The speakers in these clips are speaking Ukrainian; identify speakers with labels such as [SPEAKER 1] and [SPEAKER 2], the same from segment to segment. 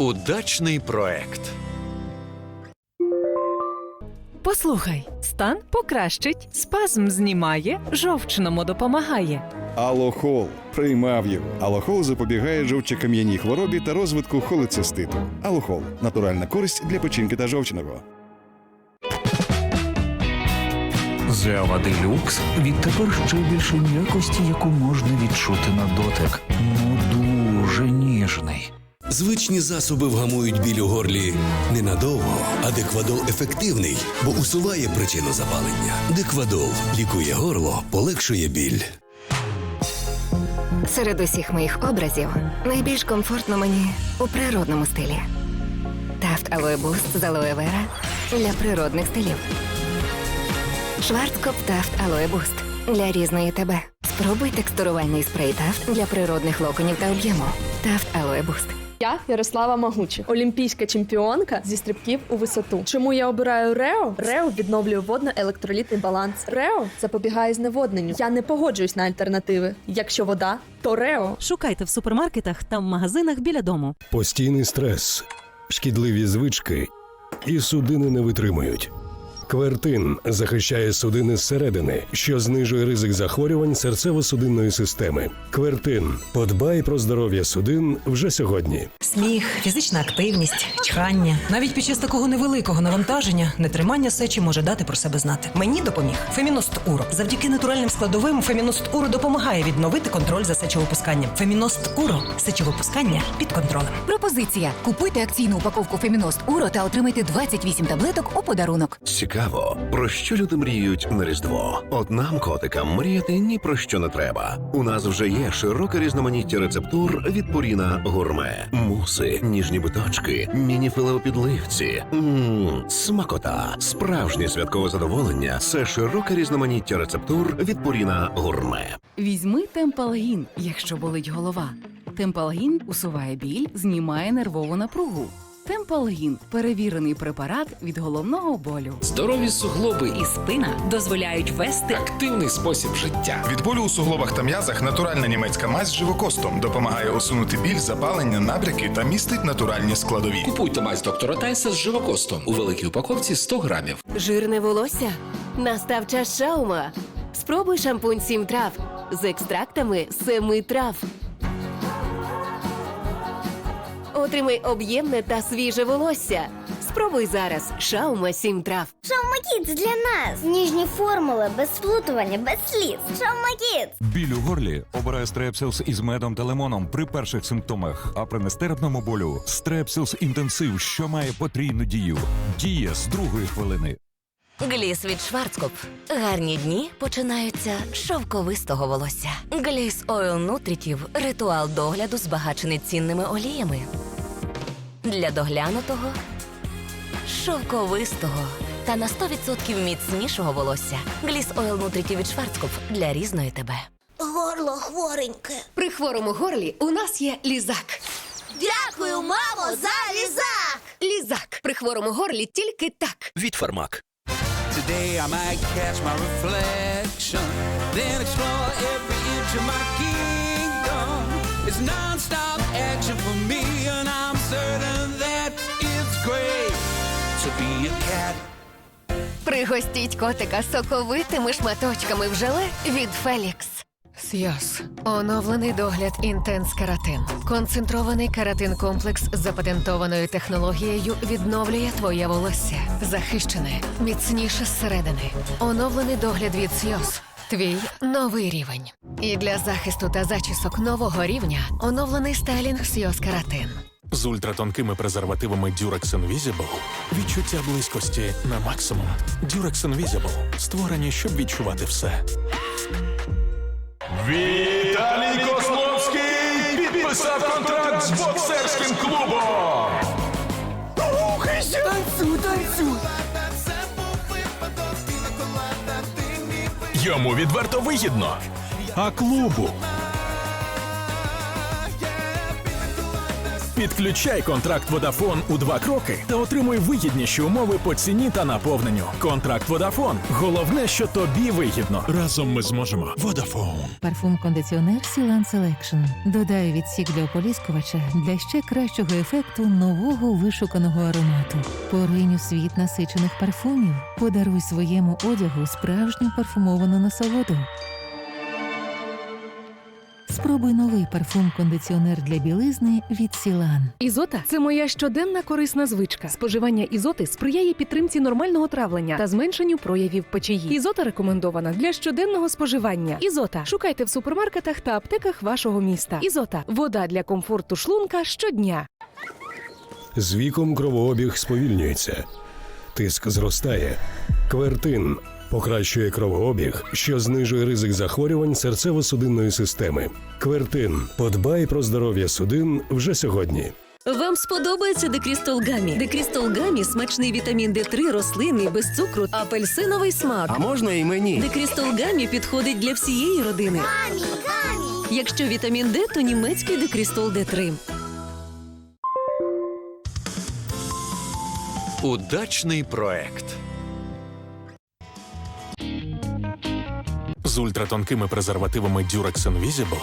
[SPEAKER 1] Удачний проект.
[SPEAKER 2] Послухай, стан покращить, спазм знімає, жовчному допомагає.
[SPEAKER 3] Алохол приймав його. Алохол запобігає жовчокам'яній хворобі та розвитку холециститу. Алохол натуральна користь для печінки та жовчного.
[SPEAKER 4] Зева Делюкс відтепер ще більше м'якості, яку можна відчути на дотик. Ну дуже ніжний.
[SPEAKER 5] Звичні засоби вгамують біль у горлі ненадовго, а Деквадол ефективний, бо усуває причину запалення. Деквадол лікує горло, полегшує біль.
[SPEAKER 6] Серед усіх моїх образів найбільш комфортно мені у природному стилі. Тафт Алоe Boost з алоe вера для природних стилів. Шварцкоп Тафт Алоe Boost для різної тебе. Спробуй текстурувальний спрей Тафт для природних локонів та об'єму. Тафт Алоe Boost.
[SPEAKER 7] Я Ярослава Магучих, олімпійська чемпіонка зі стрибків у висоту. Чому я обираю Рео? Рео відновлює водно-електролітний баланс. Рео запобігає зневодненню. Я не погоджуюсь на альтернативи. Якщо вода, то Рео.
[SPEAKER 8] Шукайте в супермаркетах та в магазинах біля дому.
[SPEAKER 9] Постійний стрес, шкідливі звички і судини не витримують. Квертин захищає судини зсередини, що знижує ризик захворювань серцево-судинної системи. Квертин подбай про здоров'я судин вже сьогодні.
[SPEAKER 10] Сміх, фізична активність, чхання. Навіть під час такого невеликого навантаження нетримання сечі може дати про себе знати. Мені допоміг Феміност Уро. Завдяки натуральним складовим Феміност Уро допомагає відновити контроль за сечовипусканням. Феміност Уро сечовипускання під контролем.
[SPEAKER 6] Пропозиція: купуйте акційну упаковку Феміност Уро та отримайте 28 таблеток у подарунок.
[SPEAKER 11] Цікаво, про що люди мріють на Різдво? От нам, котикам, мріяти ні про що не треба. У нас вже є широке різноманіття рецептур від Пуріна Гурме. Муси, ніжні биточки, міні-філе підливці. Мм, смакота, справжнє святкове задоволення. Це широке різноманіття рецептур від Пуріна Гурме.
[SPEAKER 2] Візьми темпалгін, якщо болить голова. Темпалгін усуває біль, знімає нервову напругу. Темпалгін перевірений препарат від головного болю.
[SPEAKER 1] Здорові суглоби
[SPEAKER 2] І спина дозволяють вести
[SPEAKER 1] активний спосіб життя.
[SPEAKER 12] Від болю у суглобах та м'язах натуральна німецька мазь з живокостом допомагає усунути біль, запалення, набряки та містить натуральні складові.
[SPEAKER 1] Купуйте мазь доктора Тайса з живокостом у великій упаковці 100 грамів.
[SPEAKER 6] Жирне волосся? Настав час шаума. Спробуй шампунь сім трав з екстрактами семи трав. Отримай об'ємне та свіже волосся. Спробуй зараз шаума сім трав.
[SPEAKER 13] Шаумакіт для нас. Ніжні формули, без сплутування, без сліз. Шаумакіт.
[SPEAKER 4] Біль у горлі обирає стрепсилс із медом та лимоном при перших симптомах, а при нестерпному болю стрепсилс інтенсив, що має потрійну дію. Діє з другої хвилини.
[SPEAKER 6] Гліс від Шварцкоп. Гарні дні починаються з шовковистого волосся. Гліс Ойл Нутрітів ритуал догляду збагачений цінними оліями. Для доглянутого, шовковистого та на 100% міцнішого волосся. Гліс Ойл Нутрітів від Шварцкоп для різної тебе.
[SPEAKER 13] Горло хвореньке.
[SPEAKER 6] При хворому горлі у нас є лізак.
[SPEAKER 13] Дякую, мамо, за лізак.
[SPEAKER 6] Лізак. При хворому горлі тільки так.
[SPEAKER 5] Від Фармак.
[SPEAKER 4] Today I might catch my reflection, then explore every inch of my kingdom. It's non-stop to be a cat.
[SPEAKER 6] Пригостіть котика соковитими шматочками в желе від Фелікс. Сйоз. Оновлений догляд Інтенс Каратин. Концентрований каратин комплекс з запатентованою технологією відновлює твоє волосся. Захищене, міцніше зсередини. Оновлений догляд від Сйоз. Твій новий рівень. І для захисту та зачісок нового рівня оновлений стайлінг Сйоз Каратин.
[SPEAKER 9] З ультратонкими презервативами Durex Invisible відчуття близькості на максимум. Durex Invisible створені, щоб відчувати все.
[SPEAKER 12] Віталій Козловський підписав контракт з боксерським клубом.
[SPEAKER 2] Танцю, танцю!
[SPEAKER 12] Йому відверто вигідно. А клубу Підключай контракт Водафон у два кроки та отримуй вигідніші умови по ціні та наповненню. Контракт Водафон. Головне, що тобі вигідно. Разом ми зможемо. Водафон.
[SPEAKER 14] Парфум-кондиціонер Сілан Селекшн додає відсік для ополіскувача для ще кращого ефекту нового вишуканого аромату. Поринь у світ насичених парфумів. Подаруй своєму одягу справжню парфумовану насолоду. Спробуй новий парфум-кондиціонер для білизни від Сілан.
[SPEAKER 15] Ізота це моя щоденна корисна звичка. Споживання ізоти сприяє підтримці нормального травлення та зменшенню проявів печії. Ізота рекомендована для щоденного споживання. Ізота шукайте в супермаркетах та аптеках вашого міста. Ізота вода для комфорту шлунка щодня.
[SPEAKER 9] З віком кровообіг сповільнюється, тиск зростає. Квертин покращує кровообіг, що знижує ризик захворювань серцево-судинної системи. Квертин подбай про здоров'я судин вже сьогодні.
[SPEAKER 16] Вам сподобається Декрістол Гамі? Декрістол Гамі – смачний вітамін Д3 рослинний, без цукру, апельсиновий смак.
[SPEAKER 17] А можна і мені?
[SPEAKER 16] Декрістол Гамі підходить для всієї родини. Якщо вітамін Д, то німецький Декрістол Д3.
[SPEAKER 18] Удачний проект.
[SPEAKER 12] З ультратонкими презервативами Durex Invisible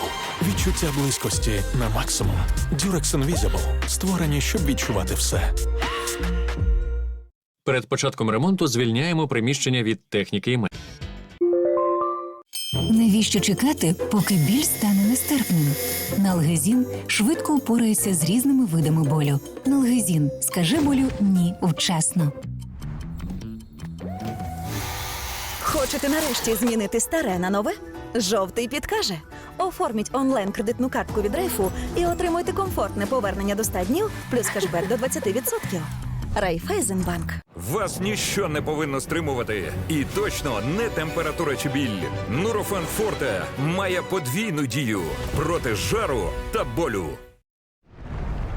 [SPEAKER 12] відчуття близькості на максимум. Durex Invisible створені, щоб відчувати все.
[SPEAKER 1] Перед початком ремонту звільняємо приміщення від техніки і
[SPEAKER 19] Навіщо чекати, поки біль стане нестерпним? Налгезін швидко упорається з різними видами болю. Налгезін скаже болю ні вчасно.
[SPEAKER 20] Хочете нарешті змінити старе на нове? Жовтий підкаже. Оформіть онлайн кредитну картку від Райфу і отримуйте комфортне повернення до 100 днів плюс кешбек до 20%. Райфайзенбанк.
[SPEAKER 21] Вас ніщо не повинно стримувати. І точно не температура чи біль. Нурофен Форте має подвійну дію проти жару та болю.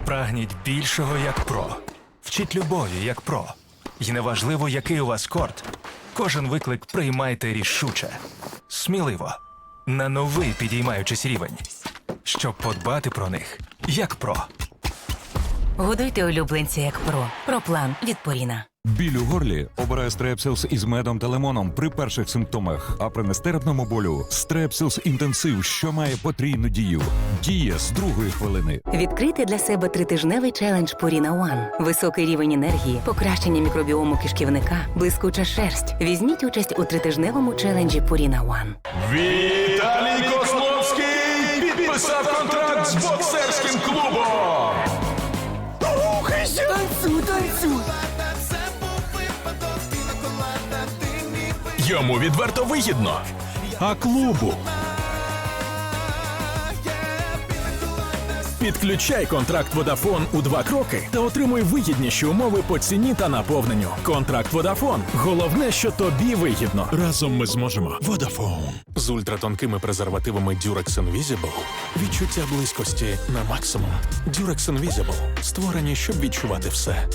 [SPEAKER 22] Прагніть більшого як про. Вчіть любові як про. І неважливо, який у вас корт. Кожен виклик приймайте рішуче, сміливо, на новий підіймаючись рівень, щоб подбати про них як про.
[SPEAKER 23] Годуйте улюбленця як про. Проплан від Поріна.
[SPEAKER 24] Біль у горлі обирає стрепсилс із медом та лимоном при перших симптомах, а при нестерпному болю стрепсилс інтенсив, що має потрійну дію. Діє з другої хвилини.
[SPEAKER 23] Відкрийте для себе тритижневий челендж Purina One. Високий рівень енергії, покращення мікробіому кишківника, блискуча шерсть. Візьміть участь у тритижневому челенджі Purina One.
[SPEAKER 25] Віталій Козловський підписав контракт з боксерським клубом.
[SPEAKER 12] Йому відверто вигідно. А клубу. Підключай контракт Водафон у два кроки та отримуй вигідніші умови по ціні та наповненню. Контракт Водафон. Головне, що тобі вигідно. Разом ми зможемо. Водафон. З ультратонкими презервативами Durex Invisible відчуття близькості на максимум. Durex Invisible створені, щоб відчувати все.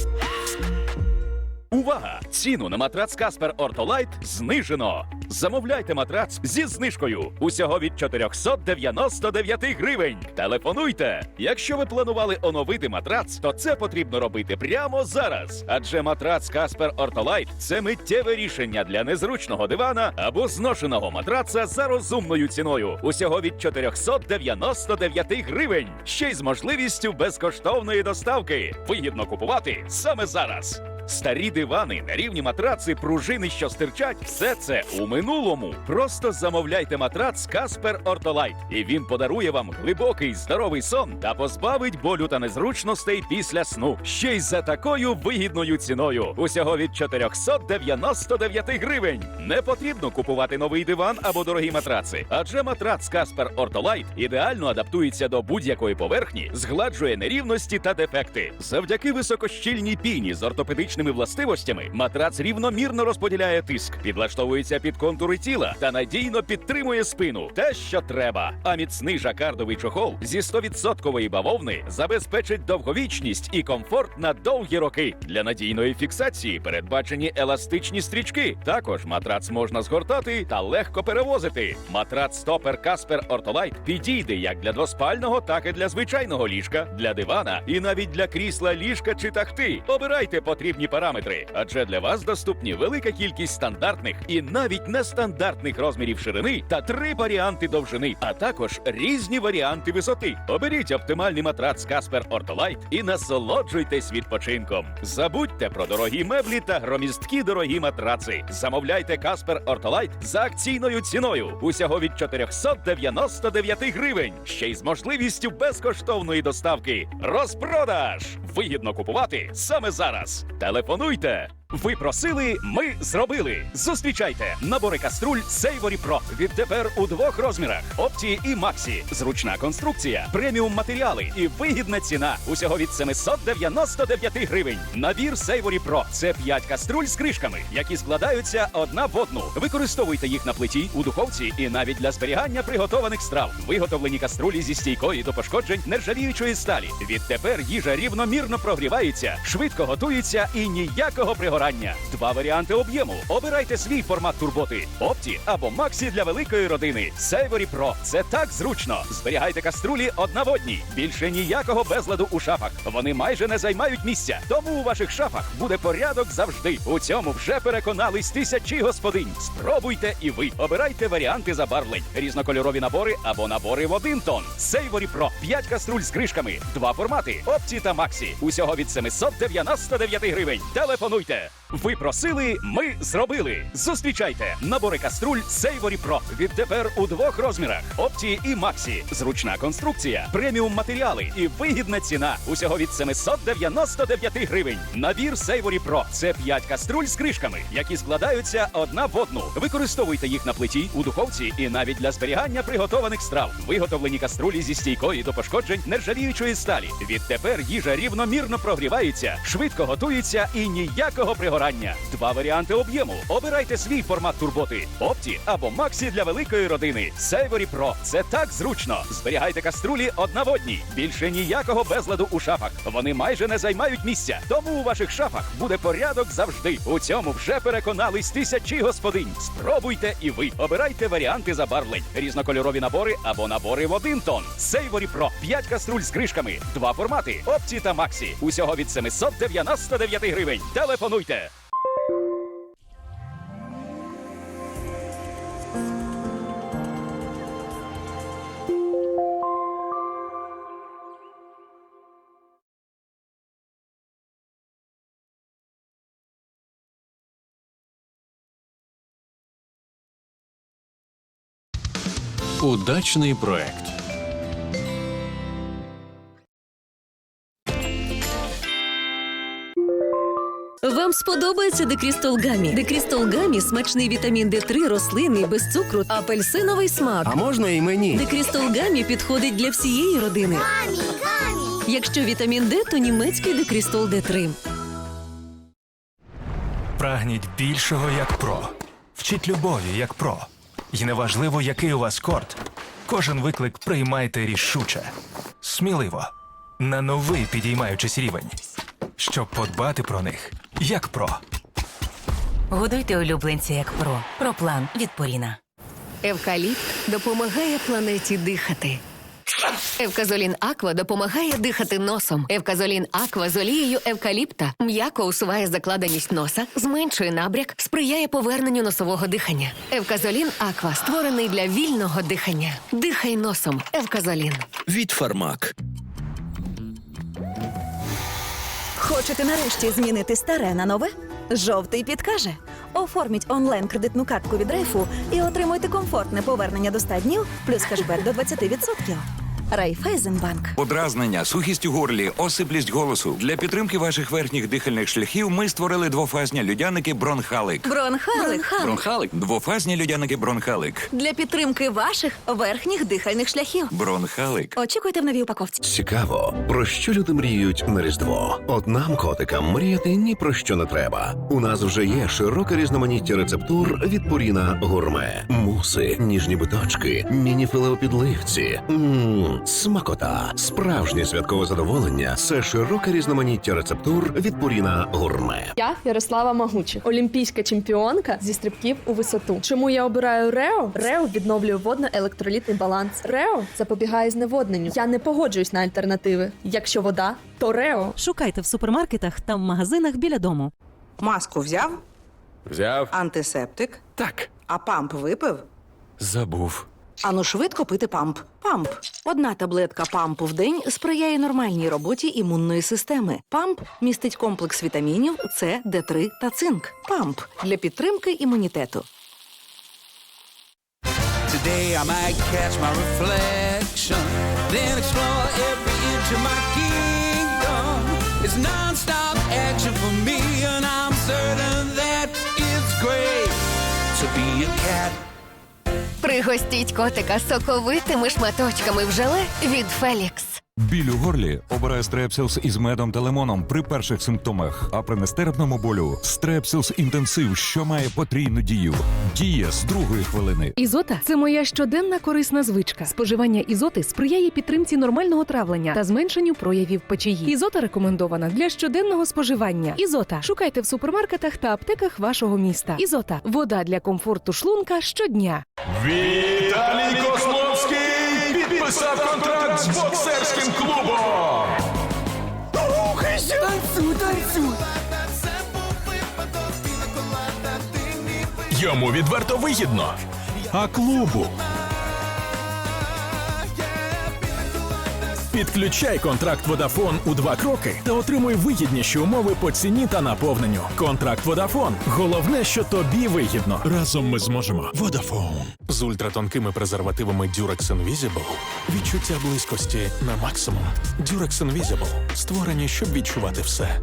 [SPEAKER 26] Увага! Ціну на матрац Каспер Ортолайт знижено. Замовляйте матрац зі знижкою усього від 499 гривень. Телефонуйте. Якщо ви планували оновити матрац, то це потрібно робити прямо зараз. Адже матрац Каспер Ортолайт це миттєве рішення для незручного дивана або зношеного матраца за розумною ціною. Усього від 499 гривень. Ще й з можливістю безкоштовної доставки. Вигідно купувати саме зараз. Старі дивани, нерівні матраци, пружини, що стирчать, все це у минулому. Просто замовляйте матрац Каспер Ортолайт, і він подарує вам глибокий здоровий сон та позбавить болю та незручностей після сну. Ще й за такою вигідною ціною. Усього від 499 гривень. Не потрібно купувати новий диван або дорогі матраци, адже матрац Каспер Ортолайт ідеально адаптується до будь-якої поверхні, згладжує нерівності та дефекти. Завдяки високощільній піні з ортопедичним аеродинамічними властивостями, матрац рівномірно розподіляє тиск, підлаштовується під контури тіла та надійно підтримує спину. Те, що треба. А міцний жакардовий чохол зі 100% бавовни забезпечить довговічність і комфорт на довгі роки. Для надійної фіксації передбачені еластичні стрічки. Також матрац можна згортати та легко перевозити. Матрац стопер Каспер Ортолайт підійде як для двоспального, так і для звичайного ліжка, для дивана і навіть для крісла ліжка чи тахти. Обирайте потрібні параметри, адже для вас доступні велика кількість стандартних і навіть нестандартних розмірів ширини та три варіанти довжини, а також різні варіанти висоти. Оберіть оптимальний матрац Каспер Ортолайт і насолоджуйтесь відпочинком. Забудьте про дорогі меблі та громісткі дорогі матраци. Замовляйте Каспер Ортолайт за акційною ціною усього від 499 гривень. Ще й з можливістю безкоштовної доставки. Розпродаж! Вигідно купувати саме зараз. Телефонуйте. Ви просили, ми зробили. Зустрічайте набори каструль Сейворі Про. Відтепер у двох розмірах: опті і Максі. Зручна конструкція, преміум матеріали і вигідна ціна. Усього від 799 гривень. Набір Сейворі Про. Це 5 каструль з кришками, які складаються одна в одну. Використовуйте їх на плиті, у духовці і навіть для зберігання приготованих страв. Виготовлені каструлі зі стійкої до пошкоджень нержавіючої сталі. Відтепер їжа рівномірно прогрівається, швидко готується і ніякого пригорання. Два варіанти об'єму. Обирайте свій формат турботи: опті або Максі для великої родини. Сейворі Про. Це так зручно. Зберігайте каструлі одна в одній. Більше ніякого безладу у шафах. Вони майже не займають місця. Тому у ваших шафах буде порядок завжди. У цьому вже переконались тисячі господинь. Спробуйте і ви. Обирайте варіанти забарвлень, різнокольорові набори або набори в один тон. Сейворі Про. 5 каструль з кришками, два формати: опті та Максі. Усього від 799 гривень. Телефонуйте. Ви просили, ми зробили. Зустрічайте набори каструль Сейворі Про. Відтепер у двох розмірах: опті і Максі. Зручна конструкція, преміум матеріали і вигідна ціна. Усього від 799 гривень. Набір Сейворі Про. Це 5 каструль з кришками, які складаються одна в одну. Використовуйте їх на плиті, у духовці і навіть для зберігання приготованих страв. Виготовлені каструлі зі стійкої до пошкоджень нержавіючої сталі. Відтепер їжа рівномірно прогрівається, швидко готується і ніякого пригорання. Два варіанти об'єму. Обирайте свій формат турботи: опті або Максі для великої родини. Сейворі Про. Це так зручно. Зберігайте каструлі одна в одній. Більше ніякого безладу у шафах. Вони майже не займають місця. Тому у ваших шафах буде порядок завжди. У цьому вже переконались тисячі господинь. Спробуйте і ви. Обирайте варіанти забарвлень, різнокольорові набори або набори в один тон. Сейворі Про. 5 каструль з кришками, два формати: опті та Максі. Усього від 799 гривень. Телефонуйте.
[SPEAKER 1] Удачний проект.
[SPEAKER 16] Вам сподобається Декрістол Гамі? Декрістол Гамі – смачний вітамін Д3 рослинний, без цукру, апельсиновий смак.
[SPEAKER 17] А можна і мені?
[SPEAKER 16] Декрістол Гамі підходить для всієї родини. Якщо вітамін Д, то німецький Декрістол Д3.
[SPEAKER 22] Прагніть більшого як про. Вчіть любові як про. І неважливо, який у вас корт. Кожен виклик приймайте рішуче, сміливо, на новий підіймаючись рівень, щоб подбати про них як про.
[SPEAKER 23] Годуйте улюбленця як про. Про план від Поріна.
[SPEAKER 6] Евкаліпт допомагає планеті дихати. Евказолін Аква допомагає дихати носом. Евказолін Аква з олією евкаліпта м'яко усуває закладеність носа, зменшує набряк, сприяє поверненню носового дихання. Евказолін Аква створений для вільного дихання. Дихай носом. Евказолін.
[SPEAKER 5] Від Фармак.
[SPEAKER 20] Хочете нарешті змінити старе на нове? Жовтий підкаже. Оформіть онлайн кредитну картку від Рейфу і отримуйте комфортне повернення до 100 днів плюс кешбек до 20%. Райфайзенбанк.
[SPEAKER 21] Подразнення, сухість у горлі, осиплість голосу. Для підтримки ваших верхніх дихальних шляхів ми створили двофазні людяники Бронхалик.
[SPEAKER 20] Бронхалик.
[SPEAKER 21] Бронхалик. Двофазні людяники Бронхалик.
[SPEAKER 20] Для підтримки ваших верхніх дихальних шляхів.
[SPEAKER 21] Бронхалик.
[SPEAKER 20] Очікуйте в новій упаковці.
[SPEAKER 11] Цікаво, про що люди мріють на Різдво? От нам, котикам, мріяти ні про що не треба. У нас вже є широке різноманіття рецептур від Пуріна Гурме. Муси, ніжні биточки, міні-філе у смакота, справжнє святкове задоволення. Це широке різноманіття рецептур від Пуріна Гурме.
[SPEAKER 7] Я Ярослава Магучих, олімпійська чемпіонка зі стрибків у висоту. Чому я обираю Рео? Рео відновлює водно-електролітний баланс. Рео запобігає зневодненню. Я не погоджуюсь на альтернативи. Якщо вода, то Рео.
[SPEAKER 8] Шукайте в супермаркетах та в магазинах біля дому.
[SPEAKER 27] Маску взяв?
[SPEAKER 26] Взяв.
[SPEAKER 27] Антисептик?
[SPEAKER 26] Так.
[SPEAKER 27] А памп випив?
[SPEAKER 26] Забув.
[SPEAKER 27] Ану швидко пити памп. Памп. Одна таблетка пампу в день сприяє нормальній роботі імунної системи. Памп містить комплекс вітамінів С, Д3 та цинк. Памп для підтримки імунітету.
[SPEAKER 4] Today I might catch my reflection, then explore every inch of my
[SPEAKER 6] Пригостіть котика соковитими шматочками в желе від Фелікс.
[SPEAKER 24] Біль у горлі обирає стрепсилс із медом та лимоном при перших симптомах, а при нестерпному болю стрепсилс інтенсив, що має потрійну дію. Діє з другої хвилини.
[SPEAKER 15] Ізота це моя щоденна корисна звичка. Споживання ізоти сприяє підтримці нормального травлення та зменшенню проявів печії. Ізота рекомендована для щоденного споживання. Ізота шукайте в супермаркетах та аптеках вашого міста. Ізота вода для комфорту шлунка щодня.
[SPEAKER 12] Віталій Козловський підписав контракт з боксерським Йому відверто вигідно. А клубу. Підключай контракт Водафон у два кроки та отримуй вигідніші умови по ціні та наповненню. Контракт Водафон. Головне, що тобі вигідно. Разом ми зможемо. Водафон. З ультратонкими презервативами Durex Invisible відчуття близькості на максимум. Durex Invisible. створені, щоб відчувати все.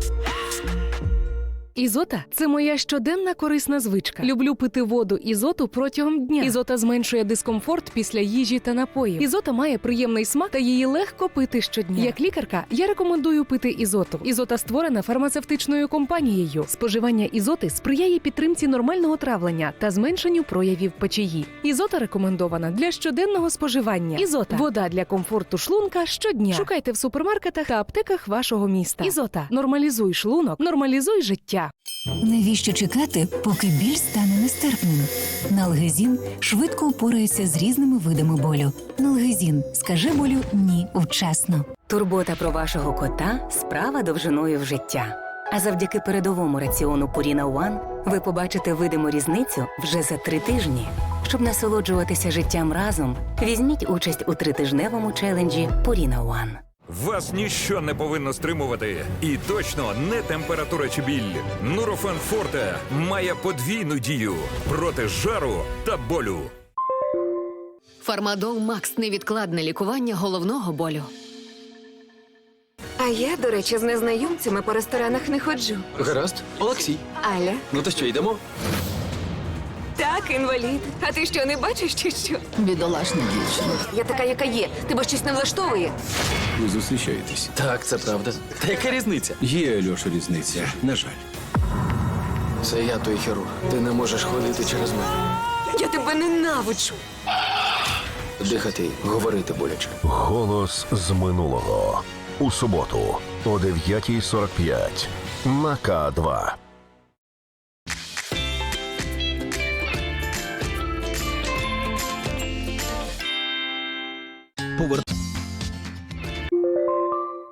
[SPEAKER 15] Ізота це моя щоденна корисна звичка. Люблю пити воду ізоту протягом дня. Ізота зменшує дискомфорт після їжі та напоїв. Ізота має приємний смак та її легко пити щодня. Як лікарка, я рекомендую пити ізоту. Ізота створена фармацевтичною компанією. Споживання ізоти сприяє підтримці нормального травлення та зменшенню проявів печії. Ізота рекомендована для щоденного споживання. Ізота вода для комфорту шлунка щодня. Шукайте в супермаркетах та аптеках вашого міста. Ізота нормалізуй шлунок, нормалізуй життя.
[SPEAKER 19] Навіщо чекати, поки біль стане нестерпним? Налгезін швидко впорається з різними видами болю. Налгезін скаже болю ні вчасно.
[SPEAKER 23] Турбота про вашого кота справа довжиною в життя. А завдяки передовому раціону Purina One ви побачите видиму різницю вже за три тижні. Щоб насолоджуватися життям разом, візьміть участь у тритижневому челенджі Purina One.
[SPEAKER 21] Вас ніщо не повинно стримувати. І точно не температура чи біль. Нурофен Форте має подвійну дію проти жару та болю.
[SPEAKER 6] Фармадол Макс невідкладне лікування головного болю.
[SPEAKER 28] А я, до речі, з незнайомцями по ресторанах не ходжу.
[SPEAKER 17] Гаразд, Олексій.
[SPEAKER 28] Аля.
[SPEAKER 17] Ну то що, йдемо?
[SPEAKER 28] Так, інвалід. А ти що, не бачиш чи що?
[SPEAKER 17] Бідолашна дівчина.
[SPEAKER 28] Я така, яка є. Тебе щось не влаштовує.
[SPEAKER 17] Ви зустрічаєтесь. Так, це правда. Та яка різниця? Є, Альоша, різниця. На жаль. Це я той хірург. Ти не можеш ходити через мене.
[SPEAKER 28] Я тебе ненавиджу.
[SPEAKER 17] Дихати, говорити боляче.
[SPEAKER 11] Голос з минулого у суботу о 9.45 на К2.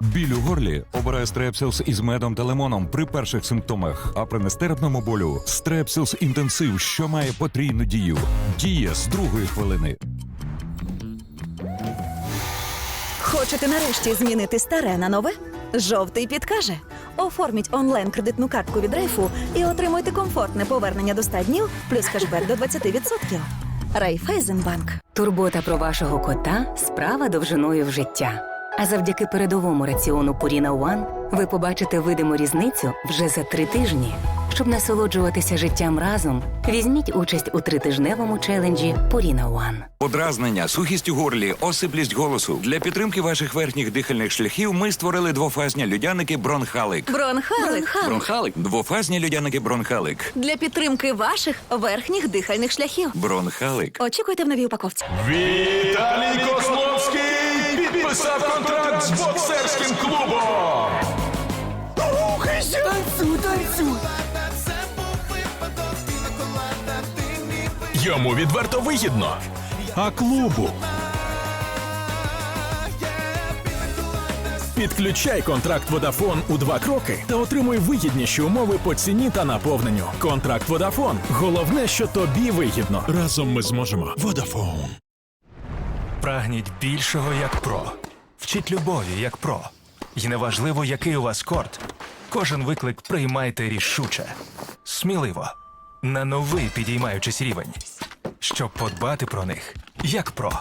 [SPEAKER 24] Біль у горлі обирає стрепсилс із медом та лимоном при перших симптомах, а при нестерпному болю стрепсилс інтенсив, що має потрійну дію. Діє з другої хвилини.
[SPEAKER 20] Хочете нарешті змінити старе на нове? Жовтий підкаже. Оформіть онлайн кредитну картку від Рейфу і отримуйте комфортне повернення до 100 днів плюс кешбек до 20%. Райфайзенбанк.
[SPEAKER 23] Турбота про вашого кота справа довжиною в життя. А завдяки передовому раціону Purina One ви побачите видиму різницю вже за три тижні. Щоб насолоджуватися життям разом, візьміть участь у тритижневому челенджі Purina One.
[SPEAKER 29] Подразнення, сухість у горлі, осиплість голосу. Для підтримки ваших верхніх дихальних шляхів ми створили двофазні людяники Бронхалик.
[SPEAKER 20] Бронхалик.
[SPEAKER 29] Бронхалик. Двофазні людяники Бронхалик.
[SPEAKER 20] Для підтримки ваших верхніх дихальних шляхів.
[SPEAKER 29] Бронхалик.
[SPEAKER 20] Очікуйте в новій упаковці.
[SPEAKER 12] Віталій Козловський підписав контракт з боксерським клубом.
[SPEAKER 4] Рухайся! Танцюй, танцюй!
[SPEAKER 12] Йому відверто вигідно. А клубу. Підключай контракт Водафон у два кроки та отримуй вигідніші умови по ціні та наповненню. Контракт Водафон. Головне, що тобі вигідно. Разом ми зможемо. Водафон.
[SPEAKER 22] Прагніть більшого як про. Вчіть любові як про. І неважливо, який у вас корт. Кожен виклик приймайте рішуче, сміливо, на новий підіймаючись рівень, щоб подбати про них як про.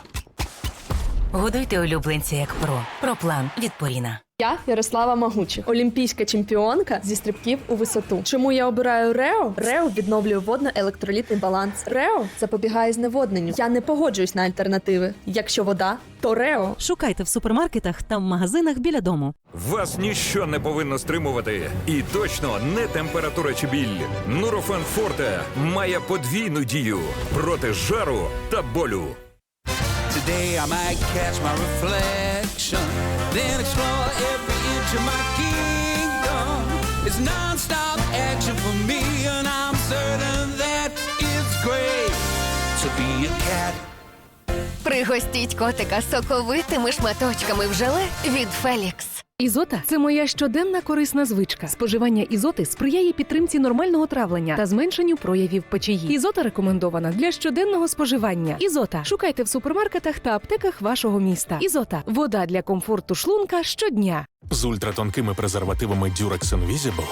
[SPEAKER 23] Годуйте улюбленця як про. Про план від Поріна.
[SPEAKER 7] Я Ярослава Магучих, олімпійська чемпіонка зі стрибків у висоту. Чому я обираю Рео? Рео відновлює водно-електролітний баланс. Рео запобігає зневодненню. Я не погоджуюсь на альтернативи. Якщо вода, то Рео.
[SPEAKER 8] Шукайте в супермаркетах та в магазинах біля дому.
[SPEAKER 21] Вас ніщо не повинно стримувати. І точно не температура чи біль. Нурофен Форте має подвійну дію проти жару та болю.
[SPEAKER 4] Today I might catch my reflection, then explore every inch of my kingdom. It's non-stop action for me, and I'm certain that it's great to be a cat.
[SPEAKER 6] Пригостіть котика соковитими шматочками в желе від Фелікс.
[SPEAKER 15] Ізота це моя щоденна корисна звичка. Споживання ізоти сприяє підтримці нормального травлення та зменшенню проявів печії. Ізота рекомендована для щоденного споживання. Ізота шукайте в супермаркетах та аптеках вашого міста. Ізота вода для комфорту шлунка щодня.
[SPEAKER 12] З ультратонкими презервативами Durex Invisible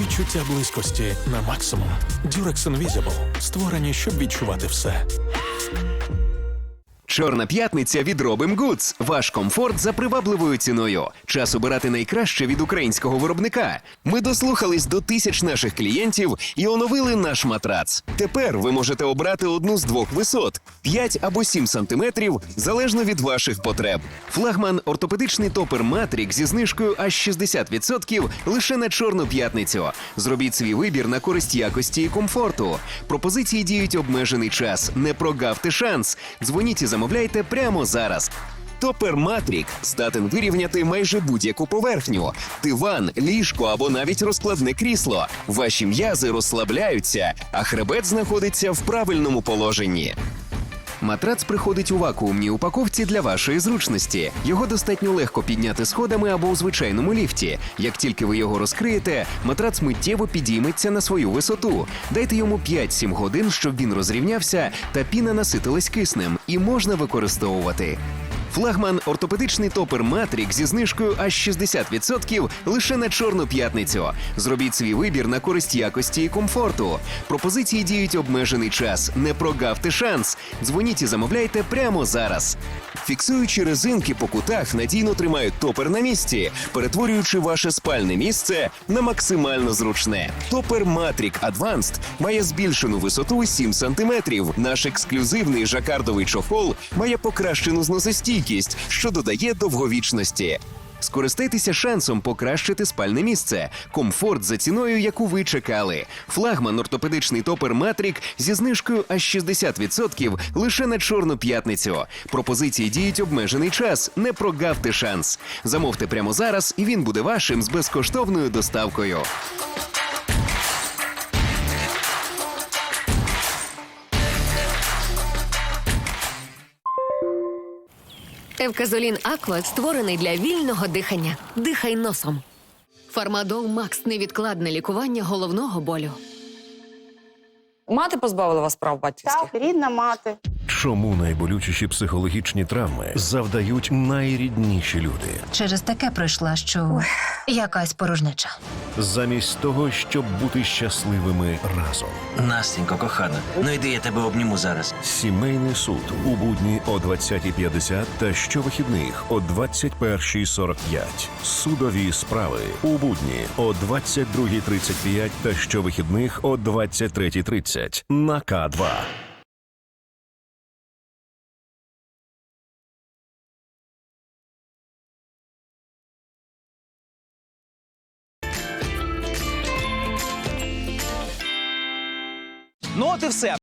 [SPEAKER 12] відчуття близькості на максимум. Durex Invisible створені, щоб відчувати все.
[SPEAKER 30] Чорна п'ятниця від Robin Goods. Ваш комфорт за привабливою ціною. Час обирати найкраще від українського виробника. Ми дослухались до тисяч наших клієнтів і оновили наш матрац. Тепер ви можете обрати одну з двох висот 5 або 7 сантиметрів, залежно від ваших потреб. Флагман ортопедичний топер Матрік зі знижкою аж 60% лише на чорну п'ятницю. Зробіть свій вибір на користь якості і комфорту. Пропозиції діють обмежений час. Не прогавте шанс. Дзвоніть і замовляйте прямо зараз. Топер Матрік здатен вирівняти майже будь-яку поверхню: диван, ліжко або навіть розкладне крісло. Ваші м'язи розслабляються, а хребет знаходиться в правильному положенні. Матрац приходить у вакуумній упаковці для вашої зручності. Його достатньо легко підняти сходами або у звичайному ліфті. Як тільки ви його розкриєте, матрац миттєво підійметься на свою висоту. Дайте йому 5-7 годин, щоб він розрівнявся та піна наситилась киснем, і можна використовувати. Флагман ортопедичний топер Матрік зі знижкою аж 60% лише на чорну п'ятницю. Зробіть свій вибір на користь якості і комфорту. Пропозиції діють обмежений час. Не прогавте шанс. Дзвоніть і замовляйте прямо зараз. Фіксуючи резинки по кутах, надійно тримають топер на місці, перетворюючи ваше спальне місце на максимально зручне. Топер Матрік Advanced має збільшену висоту 7 см. Наш ексклюзивний жакардовий чохол має покращену зносостійкість, що додає довговічності. Скористайтеся шансом покращити спальне місце, комфорт за ціною, яку ви чекали. Флагман ортопедичний топер Матрік зі знижкою аж 60% лише на чорну п'ятницю. Пропозиції діють обмежений час. Не прогавте шанс. Замовте прямо зараз, і він буде вашим з безкоштовною доставкою.
[SPEAKER 6] Евказолін Аква створений для вільного дихання. Дихай носом. Фармадол Макс невідкладне лікування головного болю.
[SPEAKER 31] Мати позбавила вас прав батьківських?
[SPEAKER 32] Так, рідна мати.
[SPEAKER 11] Чому найболючіші психологічні травми завдають найрідніші люди?
[SPEAKER 19] Через таке пройшла, що якась порожнеча.
[SPEAKER 11] замість того, щоб бути щасливими разом.
[SPEAKER 31] Настенько, кохана, ну йди, я тебе обніму зараз.
[SPEAKER 11] Сімейний суд у будні о 20.50 та щовихідних о 21.45. Судові справи у будні о 22.35 та щовихідних о 23.30 на К2.
[SPEAKER 32] От і все.